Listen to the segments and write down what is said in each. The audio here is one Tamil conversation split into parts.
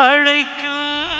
அழைக்கும்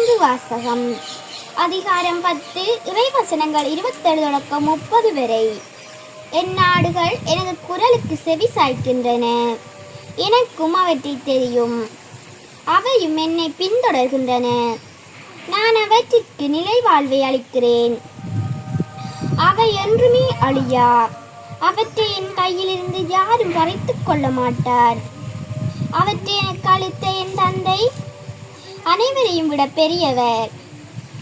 ஐந்து வாசகம். அதிகாரம் பத்து இறைவசனங்கள் இருபத்தேழு தொடக்கம் முப்பது வரை. என் நாடுகள் எனது குரலுக்கு செவி சாய்க்கின்றன. எனக்கும் அவற்றை தெரியும். அவையும் என்னை பின்தொடர்கின்றன. நான் அவற்றிற்கு நிலை வாழ்வை அளிக்கிறேன். அவை என்றுமே அழியா. அவற்றை என் கையிலிருந்து யாரும் பறித்துக் கொள்ள மாட்டார். அவற்றை எனக்கு அளித்த என் தந்தை அனைவரையும் விட பெரியவர்.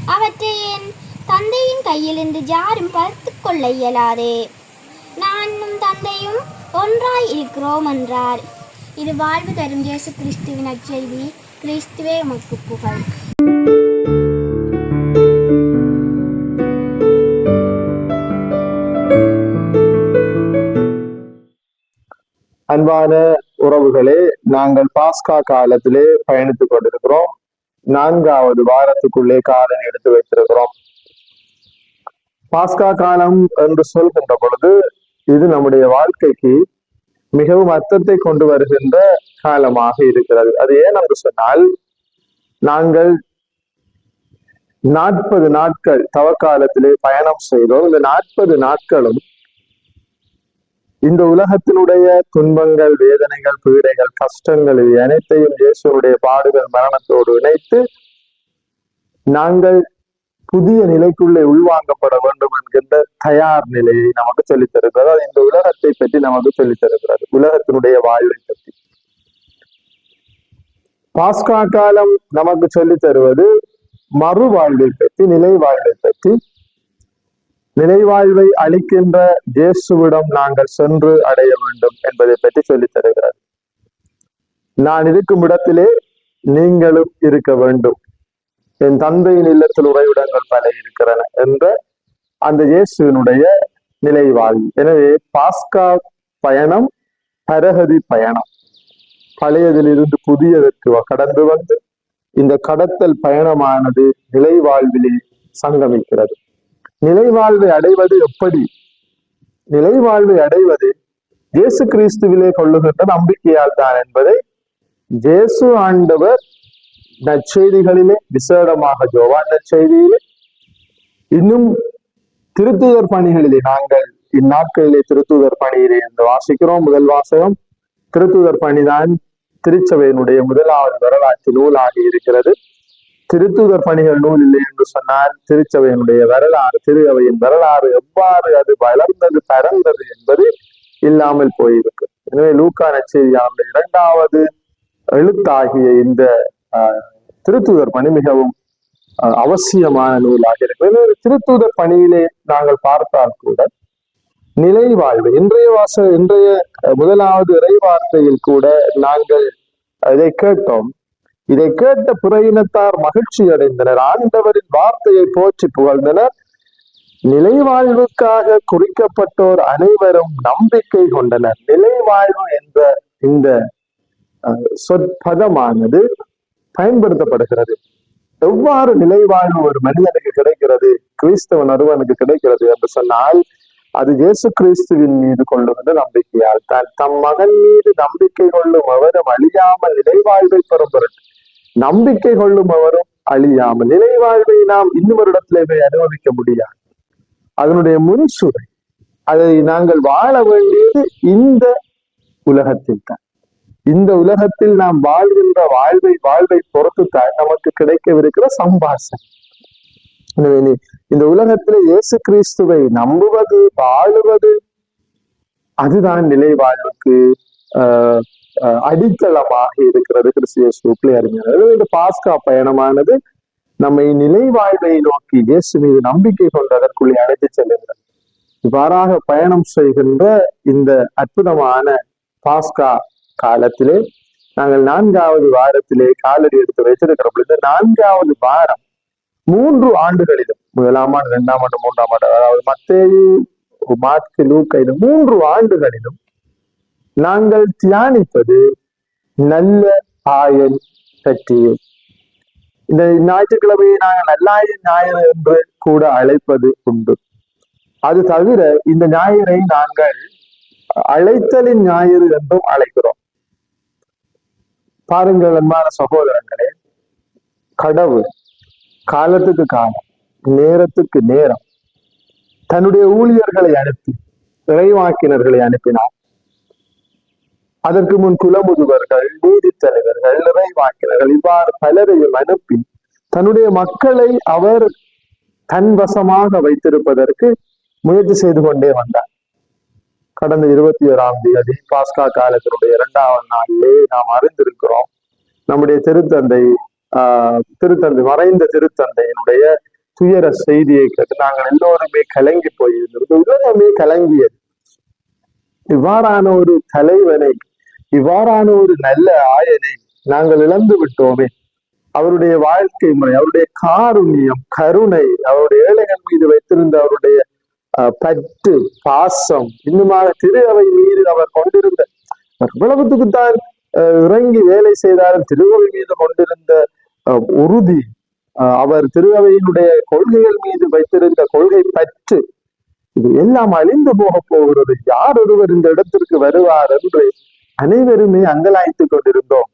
அவற்றை என் தந்தையின் கையிலிருந்து யாரும் பறித்து கொள்ள இயலாது. நானும் தந்தையும் ஒன்றாய் இருக்கிறோம் என்றார். இது வாழ்வு தரும் இயேசு கிறிஸ்துவின் அச்செய்தி. கிறிஸ்துவே உமக்கு புகழ். அன்பான உறவுகளே நாங்கள் பாஸ்கா காலத்திலே பயணித்துக் கொண்டிருக்கிறோம். நான்காவது வாரத்துக்குள்ளே காலன் எடுத்து வைத்திருக்கிறோம். பாஸ்கா காலம் என்று சொல்கின்ற பொழுது இது நம்முடைய வாழ்க்கைக்கு மிகவும் அர்த்தத்தை கொண்டு வருகின்ற காலமாக இருக்கிறது. அது ஏன் என்று சொன்னால் நாங்கள் நாற்பது நாட்கள் தவக்காலத்திலே பயணம் செய்தோம். இந்த நாற்பது நாட்களும் இந்த உலகத்தினுடைய துன்பங்கள் வேதனைகள் பீடைகள் கஷ்டங்கள் இவை அனைத்தையும் இயேசுடைய பாடுகள் மரணத்தோடு இணைத்து நாங்கள் புதிய நிலைக்குள்ளே உள்வாங்கப்பட வேண்டும் என்கின்ற தயார் நிலையை நமக்கு சொல்லித்தருகிறது அது இந்த உலகத்தை பற்றி நமக்கு சொல்லித் தருகிறது உலகத்தினுடைய வாழ்வை பற்றி. பாஸ்கா காலம் நமக்கு சொல்லித் தருவது மறுவாழ்வை பற்றி நிலை வாழ்வை பற்றி நிலைவாழ்வை அளிக்கின்ற இயேசுவிடம் நாங்கள் சென்று அடைய வேண்டும் என்பதை பற்றி சொல்லித் தருகிறார். நான் இருக்கும் இடத்திலே நீங்களும் இருக்க வேண்டும். என் தந்தையின் இல்லத்தில் உறைவிடங்கள் பல இருக்கிறன என்ற அந்த இயேசுவினுடைய நிலைவாழ்வு. எனவே பாஸ்கா பயணம் பரகதி பயணம். பழையதிலிருந்து புதியதற்கு கடந்து வந்து இந்த கடத்தல் பயணமானது நிலைவாழ்விலே சங்கமிக்கிறது. நிலைவாழ்வை அடைவது எப்படி? நிலைவாழ்வை அடைவது இயேசு கிறிஸ்துவிலே கொள்ளுகின்ற நம்பிக்கையால் தான் என்பதை ஜேசு ஆண்டவர் நற்செய்திகளிலே விசேடமாக ஜோவான் நற்செய்தியிலே இன்னும் திருத்துதர் பணிகளிலே நாங்கள் இந்நாட்களிலே திருத்துதர் பணியிலே என்று வாசிக்கிறோம் முதல் வாசகம். திருத்துதர் பணிதான் திருச்சபையினுடைய முதலாவது வரலாற்று நூலாகி இருக்கிறது. திருத்துதர் பணிகள் நூல் இல்லை என்று சொன்னால் திருச்சபையினுடைய வரலாறு திரு அவையின் வரலாறு எவ்வாறு அது வளர்ந்தது பரந்தது என்பது இல்லாமல் போயிருக்கு. எனவே லூக்கா நச்செய்தியானுடைய இரண்டாவது எழுத்தாகிய இந்த ஆஹ், திருத்துதர் பணி மிகவும் அஹ், அவசியமான நூலாக இருக்கிறது ஒரு பணியிலே நாங்கள் பார்த்தால் கூட நிலை வாழ்வு இன்றைய வாச இன்றைய முதலாவது இறை வார்த்தையில் கூட நாங்கள் இதை கேட்டோம். இதை கேட்ட புறையினத்தார் மகிழ்ச்சி அடைந்தனர். ஆண்டவரின் வார்த்தையை போற்றி புகழ்ந்தனர். நிலைவாழ்வுக்காக குறிக்கப்பட்டோர் அனைவரும் நம்பிக்கை கொண்டனர். நிலைவாழ்வு என்ற இந்த அஹ், சொற்பதமானது பயன்படுத்தப்படுகிறது. எவ்வாறு நிலைவாழ்வு ஒரு மனிதனுக்கு கிடைக்கிறது கிறிஸ்தவன் ஒருவனுக்கு கிடைக்கிறது என்று சொன்னால் அது இயேசு கிறிஸ்துவின் மீது கொள்ளுகின்ற நம்பிக்கையால் தான் தம் மகன் மீது நம்பிக்கை கொள்ளும் அவரும் அழியாமல் நிலை வாழ்வை பெறும் பொருட்டு நம்பிக்கை கொள்ளும் அவரும் அழியாமல் நிலை வாழ்வை நாம் இன்னும் ஒரு இடத்துல போய் அனுபவிக்க முடியாது. அதனுடைய முன்சுரை அதை நாங்கள் வாழ வேண்டியது இந்த உலகத்தில் தான். இந்த உலகத்தில் நாம் வாழ்கின்ற வாழ்வை வாழ்வை பொறுத்து தான் நமக்கு கிடைக்கவிருக்கிற சம்பாசம் இந்த உலகத்துல இயேசு கிறிஸ்துவை நம்புவது வாழுவது அதுதான் நிலை வாழ்வுக்கு ஆஹ் அடித்தளமாக இருக்கிறது. கிறிஸ்திய அறிஞர் இந்த பாஸ்கா பயணமானது நம்மை நிலை வாழ்வை நோக்கி இயேசு மீது நம்பிக்கை கொண்டு அதற்குள்ளே அழைத்து செல்கின்றது இவ்வாறாக பயணம் செய்கின்ற இந்த அற்புதமான பாஸ்கா காலத்திலே நாங்கள் நான்காவது வாரத்திலே காலடி எடுத்து வைத்திருக்கிறோம் இந்த நான்காவது வாரம் மூன்று ஆண்டுகளிலும் முதலாம் ஆண்டு இரண்டாம் ஆண்டு மூன்றாம் ஆண்டு அதாவது மத்தேயு மார்க்கு லூக்கா இந்த மூன்று ஆண்டுகளிலும் நாங்கள் தியானிப்பது நல்ல ஆயன் பற்றியே. இந்த ஞாயிற்றுக்கிழமையை நாங்கள் நல்லாயன் ஞாயிறு என்று கூட அழைப்பது உண்டு. அது தவிர இந்த ஞாயிறை நாங்கள் அழைத்தலின் ஞாயிறு என்றும் அழைக்கிறோம். பாருங்கள் அன்பான சகோதரங்களே கடவுள் காலத்துக்கு காலம் நேரத்துக்கு நேரம். தன்னுடைய ஊழியர்களை அனுப்பி இறைவாக்கினர்களை அனுப்பினார். அதற்கு முன் குலமுதுவர்கள் நீதித் தலைவர்கள் இறைவாக்கினர்கள் இவ்வாறு பலரையும் அனுப்பி தன்னுடைய மக்களை அவர் தன் வசமாக வைத்திருப்பதற்கு முயற்சி செய்து கொண்டே வந்தார். கடந்த இருபத்தி ஓராம் தேதி பாஸ்கா காலத்தினுடைய இரண்டாவது நாளிலே நாம் அறிந்திருக்கிறோம் நம்முடைய திருத்தந்தை ஆஹ் திருத்தந்தை மறைந்த திருத்தந்தையினுடைய துயர செய்தியை கேட்டு நாங்கள் எல்லோருமே கலங்கி போயிருந்தோம். உலகமே கலங்கியது. இவ்வாறான ஒரு தலைவனை இவ்வாறான ஒரு நல்ல ஆயனை நாங்கள் இழந்து விட்டோமே. அவருடைய வாழ்க்கை முறை அவருடைய காருண்யம் கருணை அவருடைய ஏழைகள் மீது வைத்திருந்த அவருடைய அஹ், பற்று பாசம் இன்னுமாக திரு அவை மீது அவர் கொண்டிருந்த. எவ்வளவுத்துக்குத்தான் இறங்கி வேலை செய்தாலும் திருவை மீது கொண்டிருந்த அஹ், உறுதி அஹ், அவர் திருவையினுடைய கொள்கைகள் மீது வைத்திருந்த கொள்கை பற்று இது எல்லாம் அழிந்து போக போகிறது. யார் ஒருவர் இந்த இடத்திற்கு வருவார் என்று அனைவருமே அங்கலாய்த்துக் கொண்டிருந்தோம்.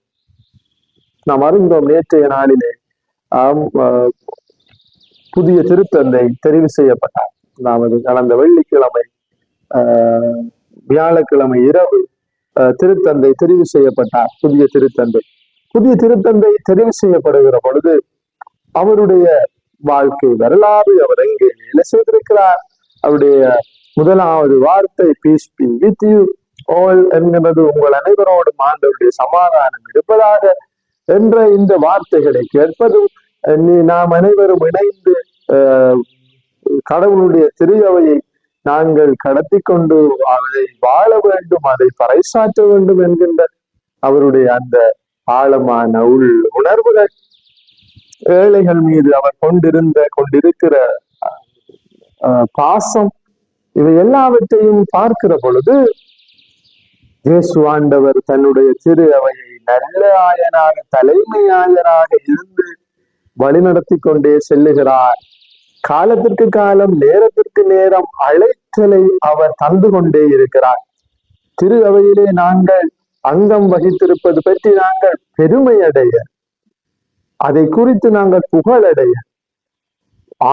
நாம் அறிந்தோம் நேற்றைய நாளிலே அஹ், புதிய திருத்தந்தை தெரிவு செய்யப்பட்டார். அதாவது கடந்த வெள்ளிக்கிழமை வியாழக்கிழமை இரவு திருத்தந்தை தெரிவு செய்யப்பட்டார் புதிய திருத்தந்தை. புதிய திருத்தந்தை தெரிவு செய்யப்படுகிற பொழுது அவருடைய வாழ்க்கை வரலாறு அவர் எங்கே வேலை செய்திருக்கிறார்? அவருடைய முதலாவது வார்த்தை peace be with you all என்கிறது உங்கள் அனைவரோடும் ஆண்டவருடைய சமாதானம் இருப்பதாக என்ற இந்த வார்த்தைகளை கேட்பதும் நீ நாம் அனைவரும் இணைந்து கடவுளுடைய திருவையை நாங்கள் கடத்தி கொண்டு அதை வாழ வேண்டும் அதை பறைசாற்ற வேண்டும் என்கின்ற அவருடைய அந்த ஆழமான உள் உணர்வுகள் ஏழைகள் மீது அவர் கொண்டிருந்த கொண்டிருக்கிற அஹ், பாசம் இவை எல்லாவற்றையும் பார்க்கிற பொழுது இயேசு ஆண்டவர் தன்னுடைய திரு அவையை நல்ல ஆயனாக தலைமை ஆயனாக இருந்து வழிநடத்தி கொண்டே செல்லுகிறார். காலத்திற்கு காலம் நேரத்திற்கு நேரம் அழைத்தலை அவர் தந்து கொண்டே இருக்கிறார். திரு அவையிலே நாங்கள் அங்கம் வகித்திருப்பது பற்றி நாங்கள் பெருமை அடைய அதை குறித்து நாங்கள் புகழடைய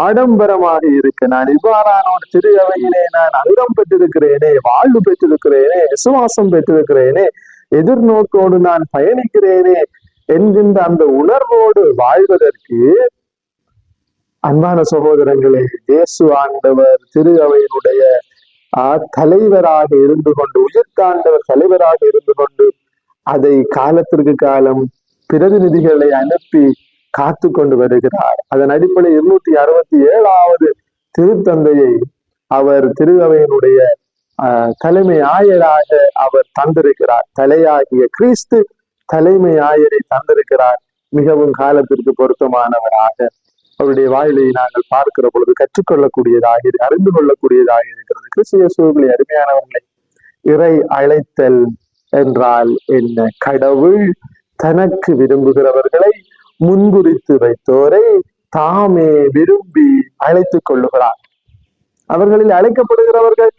ஆடம்பரமாக இருக்க நான் இவ்வாறான ஒரு திரு அவையிலே நான் அங்கம் பெற்றிருக்கிறேனே வாழ்வு பெற்றிருக்கிறேனே விசுவாசம் பெற்றிருக்கிறேனே எதிர்நோக்கோடு நான் பயணிக்கிறேனே என்கின்ற அந்த உணர்வோடு வாழ்வதற்கு அன்பான சகோதரங்களே இயேசு ஆண்டவர் திரு அவையினுடைய ஆஹ், தலைவராக இருந்து கொண்டு உயிர்த்தாண்டவர் தலைவராக இருந்து கொண்டு அதை காலத்திற்கு காலம் பிரதிநிதிகளை அனுப்பி காத்து கொண்டு வருகிறார். அதன் அடிப்படையில் இருநூத்தி அறுபத்தி ஏழாவது திருத்தந்தையை அவர் திருவையினுடைய தலைமை ஆயராக அவர் தந்திருக்கிறார். தலையாகிய கிறிஸ்து தலைமை ஆயரை தந்திருக்கிறார். மிகவும் காலத்திற்கு பொருத்தமானவராக அவருடைய வாயிலை நாங்கள் பார்க்கிற பொழுது கற்றுக்கொள்ளக்கூடியதாக அறிந்து கொள்ளக்கூடியதாக இருக்கிறது. கிறிஸ்துவ சூழ்நிலை அருமையானவர்களை இறை அழைத்தல் என்றால் என்ன? கடவுள் தனக்கு விரும்புகிறவர்களை முன்குறித்து வைத்தோரை தாமே விரும்பி அழைத்துக் கொள்ளுகிறார். அவர்களில் அழைக்கப்படுகிறவர்கள்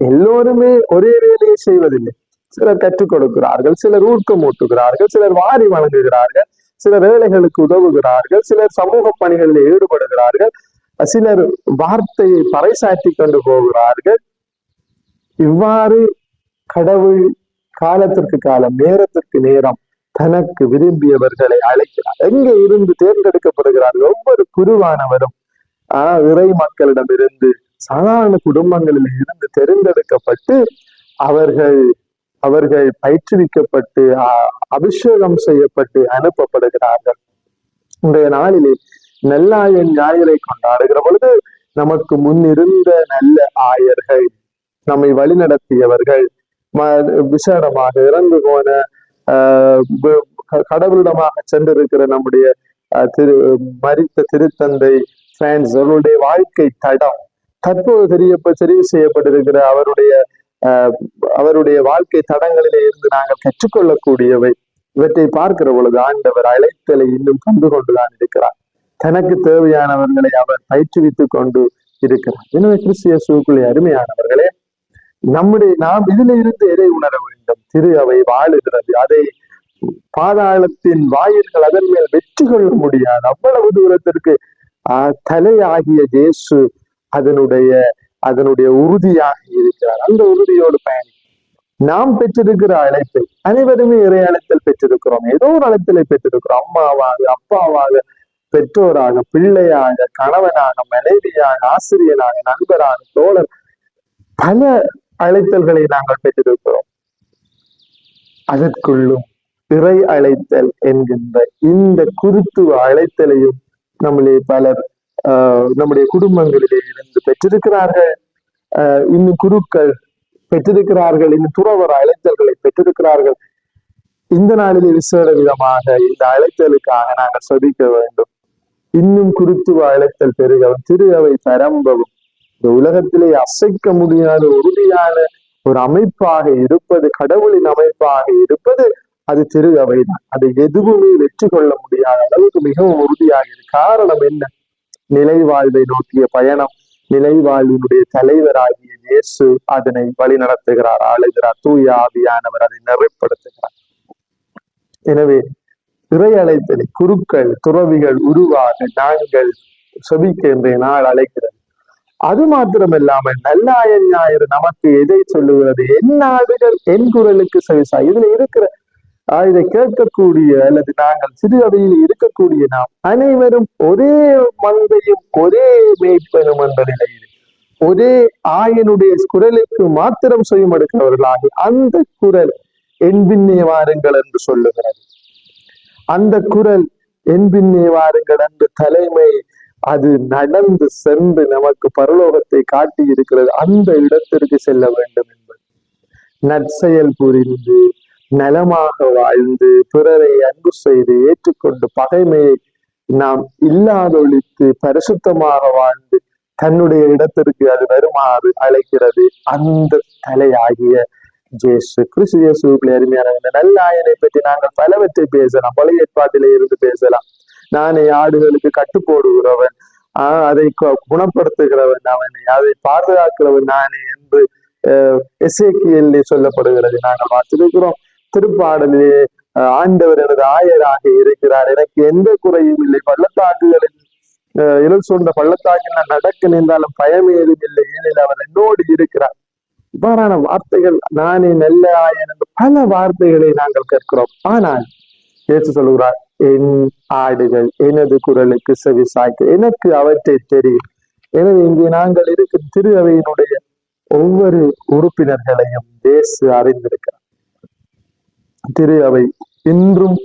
எல்லோருமே ஒரே வேலையை செய்வதில்லை. சிலர் கற்றுக் கொடுக்கிறார்கள் சிலர் ஊக்கமூட்டுகிறார்கள் சிலர் வாரி வழங்குகிறார்கள் சிலர் ஏழைகளுக்கு உதவுகிறார்கள் சிலர் சமூக பணிகளில் ஈடுபடுகிறார்கள் சிலர் வார்த்தையை பறைசாற்றி கொண்டு போகிறார்கள். இவ்வாறு கடவுள் காலத்திற்கு காலம் நேரத்திற்கு நேரம் தனக்கு விரும்பியவர்களை அழைக்கிறார். எங்கே இருந்து தேர்ந்தெடுக்கப்படுகிறார்கள் ஒவ்வொரு குருவானவரும் ஆஹ் இறை மக்களிடமிருந்து சாதாரண குடும்பங்களில் இருந்து தேர்ந்தெடுக்கப்பட்டு அவர்கள் அவர்கள் பயிற்றுவிக்கப்பட்டு அபிஷேகம் செய்யப்பட்டு அனுப்பப்படுகிறார்கள். இன்றைய நாளிலே நெல்லாயன் ஞாயிறை கொண்டாடுகிற பொழுது நமக்கு முன்னிருந்த நல்ல ஆயர்கள் நம்மை வழிநடத்தியவர்கள் ம- விசேடமாக இறந்து போன ஆஹ் க- கடவுளிடமாக சென்றிருக்கிற நம்முடைய திரு மறித்த திருத்தந்தை பிரான்ஸ் அவருடைய வாழ்க்கை தடம் தற்போது தெரிய தெரிவு செய்யப்பட்டிருக்கிற அவருடைய அவருடைய வாழ்க்கை தடங்களிலே இருந்து நாங்கள் கற்றுக்கொள்ளக்கூடியவை. இவற்றை பார்க்கிற பொழுது ஆண்டவர் அழைத்தலை இன்னும் கண்டு கொண்டுதான் இருக்கிறார். தனக்கு தேவையானவர்களை அவர் பயிற்றுவித்துக் கொண்டு இருக்கிறார். எனவே கிறிஸ்திய சூக்குள்ளே அருமையானவர்களே நம்முடைய நாம் இதுல இருந்து எதை உணர வேண்டும்? திரு அவை வாழுகிறது. அதை பாதாளத்தின் வாயில்கள் அதன் மேல் வெற்றி கொள்ள முடியாது. அவ்வளவு தூரத்திற்கு ஆஹ் தலையாகிய இயேசு அதனுடைய அதனுடைய உறுதியாக இருக்கிறார். அந்த உறுதியோடு பயணி. நாம் பெற்றிருக்கிற அழைப்பை அனைவருமே இறை அழைத்தல் பெற்றிருக்கிறோம். ஏதோ ஒரு அழைத்தலை பெற்றிருக்கிறோம். அம்மாவாக அப்பாவாக பெற்றோராக பிள்ளையாக கணவனாக மனைவியாக ஆசிரியனாக நண்பராக தோழர். பல அழைத்தல்களை நாங்கள் பெற்றிருக்கிறோம். அதற்குள்ளும் இறை அழைத்தல் என்கின்ற இந்த குருத்துவ அழைத்தலையும் நம்மளே பலர் நம்முடைய குடும்பங்களிலே இருந்து பெற்றிருக்கிறார்கள். இன்னும் குருக்கள் பெற்றிருக்கிறார்கள் இன்னும் துறவர அழைத்தல்களை பெற்றிருக்கிறார்கள். இந்த நாளிலே விசேட விதமாக இந்த அழைத்தலுக்காக நாங்கள் சதிக்க வேண்டும். இன்னும் குருத்துவ அழைத்தல் பெருகவும் திரு அவை பரம்பவும். இந்த உலகத்திலே அசைக்க முடியாத உறுதியான ஒரு அமைப்பாக இருப்பது கடவுளின் அமைப்பாக இருப்பது அது திரு அவைதான் அதை எதுவுமே வெற்றி கொள்ள முடியாத அளவுக்கு மிகவும் உறுதியாக காரணம் என்ன? நிலை வாழ்வை நோக்கிய பயணம் நிலை வாழ்வினுடைய தலைவராகிய இயேசு அதனை வழி நடத்துகிறார் ஆளுகிறார். தூய ஆவியானவர் அதை நிறைப்படுத்துகிறார். எனவே இறை அழைத்தலை குருக்கள் துறவிகள் உருவாக நாங்கள் செபிக்கின்ற நாள் அழைக்கிறது. அது மாத்திரமில்லாமல் நல்லாயன் ஞாயிறு நமக்கு எதை சொல்லுகிறது? என் நாடுகள் என் குரலுக்கு செவிசா இதுல இருக்கிற இதை கேட்கக்கூடிய அல்லது நாங்கள் சிறு அவையில் இருக்கக்கூடிய நாம் அனைவரும் ஒரே மந்தையும் ஒரே மேய்ப்பனும் என்ற நிலையில் ஒரே ஆயனுடைய குரலுக்கு மாத்திரம் செய்யும் அந்த குரல் என் பின்னே வாருங்கள் என்று சொல்லுகிறது. அந்த குரல் என் பின்னே வாருங்கள் என்று தலைமை அது நடந்து சென்று நமக்கு பரலோகத்தை காட்டி இருக்கிறது அந்த இடத்திற்கு செல்ல வேண்டும் என்பது. நற்செயல் புரிந்து நலமாக வாழ்ந்து பிறரை அன்பு செய்து ஏற்றுக்கொண்டு பகைமையை நாம் இல்லாதொழித்து பரிசுத்தமாக வாழ்ந்து தன்னுடைய இடத்திற்கு அது வருமாறு அழைக்கிறது. அந்த தலையாகிய ஜேசு கிறிஸ்து இயேசுக்குள்ளே அருமையான இந்த நல்ல ஆயனை பற்றி நாங்கள் பலவற்றை பேசலாம். பல ஏற்பாட்டிலே இருந்து பேசலாம். நானே ஆடுகளுக்கு கட்டு போடுகிறவன் ஆஹ் அதை குணப்படுத்துகிறவன் அவனை அதை பாதுகாக்கிறவன் நானே என்று எஸ்ஏக்கியல்லே சொல்லப்படுகிறது. நாங்கள் பார்த்திருக்கிறோம். திருப்பாடலே ஆண்டவர் எனது ஆயராக இருக்கிறார். எனக்கு எந்த குறையும் இல்லை. பள்ளத்தாக்குகளில் இருள் சூழ்ந்த பள்ளத்தாக்கில் நான் நடக்க நின்றாலும் பயம் ஏதும் இல்லை. ஏனில் அவர் என்னோடு இருக்கிறார். இவ்வாறான வார்த்தைகள் நானே நல்ல ஆயன் பல வார்த்தைகளை நாங்கள் கேட்கிறோம். ஆனால் ஏற்று சொல்லுகிறார் என் ஆடுகள் எனது குரலுக்கு செவி சாய்க்க எனக்கு அவற்றை தெரியும். எனவே இங்கே நாங்கள் இருக்கும் திரு அவையினுடைய ஒவ்வொரு உறுப்பினர்களையும் தேசு அறிந்திருக்கிறார். திரு அவை இன்றும்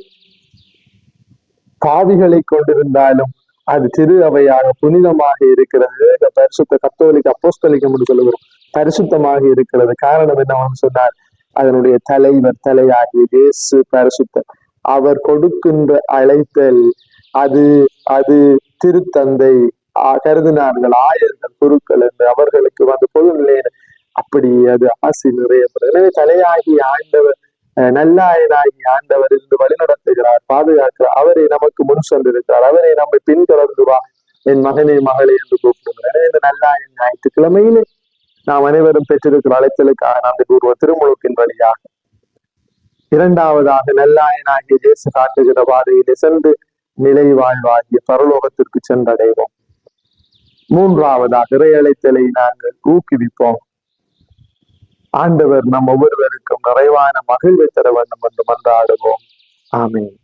பாவிகளை கொண்டிருந்தாலும் அது திரு அவையாக புனிதமாக இருக்கிறது. இந்த பரிசுத்த கத்தோலிக்க அப்போஸ்தலிக்க சொல்லுகிறோம். பரிசுத்தமாக இருக்கிறது. காரணம் என்னவென்று சொன்னார் அதனுடைய தலைவர் தலையாகிய இயேசு பரிசுத்தர் அவர் கொடுக்கின்ற அழைத்தல் அது அது திருத்தந்தை கருதினார்கள் ஆயர்கள் குருக்கள் என்று அவர்களுக்கு வந்து பொது நிலையில அப்படி அது ஆசி நிறையப்படுது எனவே தலையாகி ஆண்டவர் நல்லாயனாகி ஆண்டவர் இருந்து வழிநடத்துகிறார் பாதுகாக்கிறார். அவரை நமக்கு முன் சென்றிருக்கிறார். அவரை நம்மை பின்தொடர்ந்து வா. என் மகனே மகளே என்று கூப்பிடுகிறார். இந்த நல்லாயன் ஞாயிற்றுக்கிழமையிலே நாம் அனைவரும் பெற்றிருக்கிற அழைத்தலுக்காக நன்றி கூறுவோம். திருமுழுக்கின் வழியாக. இரண்டாவதாக நல்லாயனாகிய இயேசு காட்டுகிற பாதையிலே சென்று நிலை வாழ்வாகிய பரலோகத்திற்கு சென்றடைவோம். மூன்றாவதாக இறையழைத்தலை நாங்கள் ஊக்குவிப்போம். ஆண்டவர் நம் ஒவ்வொருவருக்கும் நிறைவான மகிழ்வை தர வேண்டும் என்று மன்றாடுவோம். ஆமீன்.